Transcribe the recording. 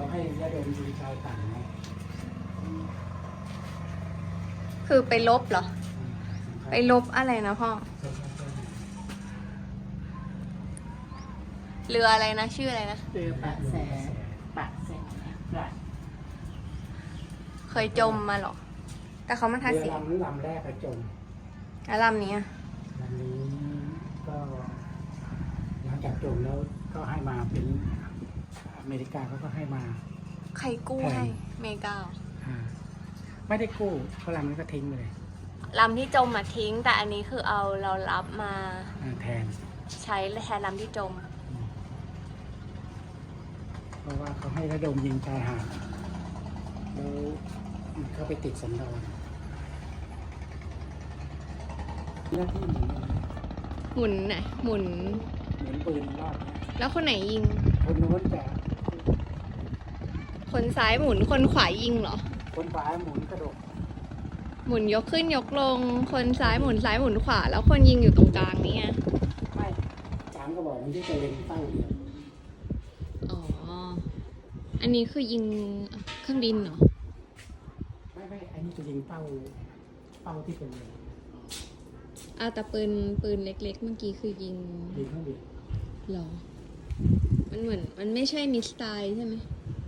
เขาให้ระดมยิงชายต่างนะคือไปลบเหรอ ไปลบอะไรนะพ่อ เรืออะไรนะ ชื่ออะไรนะ เรือปะแสปะแสปะเคยจมมาเหรอ แต่เขามาทาเรือสีลำลำแรกก็จมแล้วลำนี้อะลำนี้ก็หลังจากจมแล้วก็ให้มาเป็นอ เมริกาเขาก็ให้มา ใครกู้แพงให้เมกาเหรออ่าไม่ได้กู้เขาลำนี้ก็ทิ้งไปเลยลำที่จมมาทิ้ง แต่อันนี้คือเอาเรารับมาอ่าแทน ใช้แทนลำที่จม เพราะว่าเขาให้ระดมยิงชายหาดแล้วมันเข้าไปติดสันดอนหน้าที่หมุนอะไรหมุนไหนหมุนเหมือนปืนรอบเนี่ยแล้วคนไหนยิง คนโน้นจะ คนซ้ายหมุนคนขวายิงเหรอ คนขวาหมุนกระโดดหมุนยกขึ้นยกลง คนซ้ายหมุนซ้ายหมุนขวา แล้วคนยิงอยู่ตรงกลางนี่ไงไม่สามกระบอกมันที่จะเล็งเป้าเดียวอ๋อ อันนี้คือยิงเครื่องบินเหรอ ไม่ไม่อันนี้จะยิงเป้าเป้าที่เป็นเลยอะแต่ปืนปืนเล็ก ๆ เมื่อกี้คือยิงยิงเครื่องบินเหรอ มันเหมือนมันไม่ใช่มิสไตล์ใช่ไหมไ